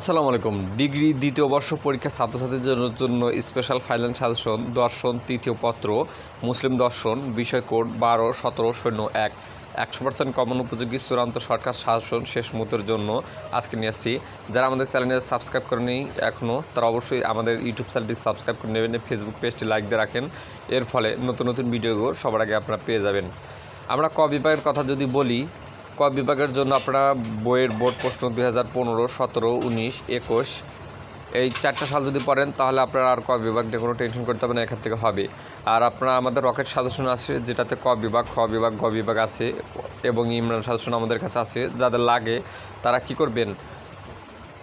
আসসালামু আলাইকুম। ডিগ্রি দ্বিতীয় বর্ষ পরীক্ষা ছাত্রছাত্রীদের জন্য স্পেশাল ফাইনাল সাজেশন দর্শন, তৃতীয় পত্র, মুসলিম দর্শন, বিষয় কোড বারো, সতেরো, শূন্য, এক। একশো পার্সেন্ট কমন উপযোগী চূড়ান্ত সরকার শাসন শেষ মুহূর্তের জন্য আজকে নিয়ে আসছি। যারা আমাদের চ্যানেলে সাবস্ক্রাইব করেনি এখনও তারা অবশ্যই আমাদের ইউটিউব চ্যানেলটি সাবস্ক্রাইব করে নেবেন ফেসবুক পেজটি লাইক দিয়ে রাখেন। এর ফলে নতুন নতুন ভিডিওগুলো সবার আগে আপনারা পেয়ে যাবেন। আমরা ক বিভাগের কথা যদি বলি ক বিভাগের জন্য আপনারা বইয়ের বোর্ড প্রশ্ন দুই হাজার পনেরো, সতেরো, উনিশ, একুশ, এই চারটা সাল যদি পড়েন, তাহলে আপনারা আর ক বিভাগ নিয়ে কোনো টেনশন করতে হবে না, এখান থেকে হবে। আর আপনারা আমাদের রকেট সাজেশন আছে, যেটাতে ক বিভাগ, খ বিভাগ, গ বিভাগ আছে, এবং ইমরান সাজেশন আমাদের কাছে আছে, যাদের লাগে তারা কি করবেন?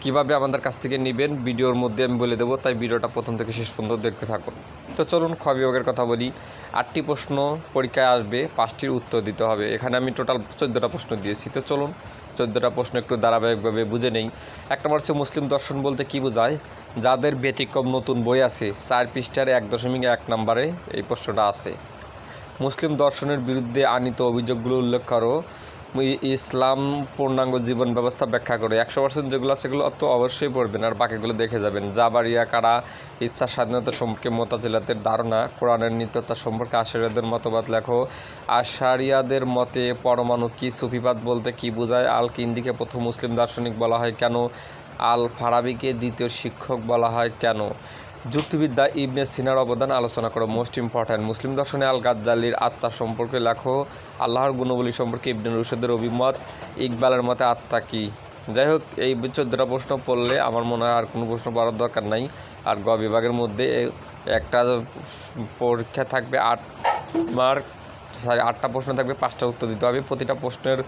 কীভাবে আমাদের কাছ থেকে নেবেন, ভিডিওর মধ্যে আমি বলে দেবো, তাই ভিডিওটা প্রথম থেকে শেষ পর্যন্ত দেখতে থাকুন। তো চলুন খ বিভাগের কথা বলি। আটটি প্রশ্ন পরীক্ষায় আসবে, পাঁচটির উত্তর দিতে হবে। এখানে আমি টোটাল চোদ্দোটা প্রশ্ন দিয়েছি। তো চলুন চোদ্দোটা প্রশ্ন একটু ধারাবাহিকভাবে বুঝে নেই। এক নম্বর হচ্ছে মুসলিম দর্শন বলতে কি বোঝায়? যাদের ব্যতিক্রম নতুন বই আছে, চার পৃষ্ঠার এক দশমিক এক নম্বরে এই প্রশ্নটা আছে। মুসলিম দর্শনের বিরুদ্ধে আনিত অভিযোগগুলো উল্লেখ করো। ইসলাম পূর্ণাঙ্গ জীবন ব্যবস্থা ব্যাখ্যা করে। একশো পার্সেন্ট যেগুলো আছে সেগুলো তো অবশ্যই পড়বেন আর বাকিগুলো দেখে যাবেন। জাবারিয়া, কারা, ইচ্ছা স্বাধীনতা সম্পর্কে মোতাজিলাতের ধারণা, কোরআনের নিত্যতা সম্পর্কে আশারিয়াদের মতবাদ লেখো। আশারিয়াদের মতে পরমাণু কি সুফিবাদ বলতে কি বোঝায়? আল কিন্দিকে প্রথম মুসলিম দার্শনিক বলা হয় কেন? আল ফারাবিকে দ্বিতীয় শিক্ষক বলা হয় কেন? যুক্তিবিদ্যা ইবনে সিনার অবদান আলোচনা করো। মোস্ট ইম্পর্ট্যান্ট মুসলিম দর্শনে আল গাজ্জালির আত্মা সম্পর্কে লেখো। আল্লাহর গুণবলী সম্পর্কে ইবনে রুশদের অভিমত। ইকবালের মতে আত্মা কি? যাই হোক এই চোদ্দোটা প্রশ্ন পড়লে আমার মনে হয় আর কোনো প্রশ্ন পড়ার দরকার নাই। আর গ বিভাগের মধ্যে একটা পরীক্ষা থাকবে আট মার্ক, সরি, আটটা প্রশ্ন থাকবে, পাঁচটা উত্তর দিতে হবে। প্রতিটা প্রশ্নের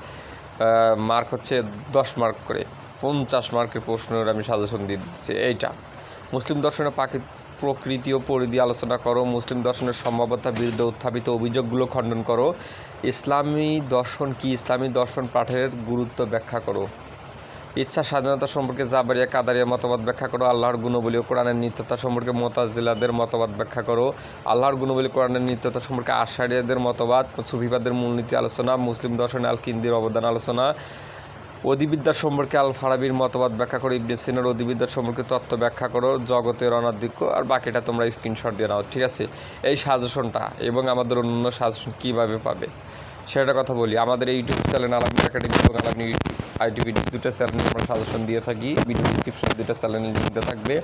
মার্ক হচ্ছে দশ মার্ক করে। পঞ্চাশ মার্কের প্রশ্নের আমি সাজেশন দিয়ে দিচ্ছি। এইটা। মুসলিম দর্শনের পাকি প্রকৃতি ও পরিধি আলোচনা করো, মুসলিম দর্শনের সম্ভাব্যতার বিরুদ্ধে উত্থাপিত অভিযোগগুলো খণ্ডন করো। ইসলামী দর্শন কি? ইসলামী দর্শন পাঠের গুরুত্ব ব্যাখ্যা করো। ইচ্ছা, স্বাধীনতা সম্পর্কে জাবারিয়া, কাদারিয়া মতবাদ ব্যাখ্যা করো। আল্লাহর গুণবলী ও কোরআনের নিত্যতা সম্পর্কে মোতাজিলাদের মতবাদ ব্যাখ্যা করো। আল্লাহর গুণবলী কোরআনের নিত্যতা সম্পর্কে আশারিয়াদের মতবাদ সুফিবাদের মূলনীতি আলোচনা, মুসলিম দর্শনে আল কিন্দির অবদান আলোচনা অধিবিদ্যা সম্পর্কে আল ফারাবির মতবাদ ব্যাখ্যা করো ইবনে সিনার অধিবিদ্যা সম্পর্কে তত্ত্ব ব্যাখ্যা করো, জগতের অনাধিক্য আর বাকিটা তোমরা স্ক্রিনশট দিয়ে নাও, ঠিক আছে? এই সাজেশনটা এবং আমাদের অন্য সাজেশন কীভাবে পাবে? সেটা কথা বলি। আমাদের এই ইউটিউব চ্যানেল আলামিন একাডেমি এবং আলামিন আইটিভি দুটো চ্যানেলে আমরা সাজেশন দিয়ে থাকি। ভিডিও ডিসক্রিপশন দুটো চ্যানেল লিঙ্কটা থাকবে।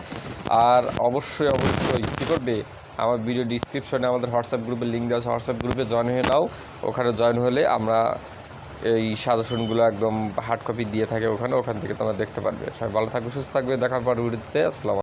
আর অবশ্যই অবশ্যই কী করবে? আমার ভিডিও ডিসক্রিপশনে আমাদের হোয়াটসঅ্যাপ গ্রুপে লিঙ্ক দেওয়া আছে। হোয়াটসঅ্যাপ গ্রুপে জয়েন হয়ে নাও। ওখানে জয়েন হলে আমরা এই সাজেশনগুলো একদম হার্ড কপি দিয়ে থাকে ওখানে, ওখান থেকে তোমরা দেখতে পারবে। সবাই ভালো থাকবে, সুস্থ থাকবে, দেখার পার ভিডিওতে আসসালাম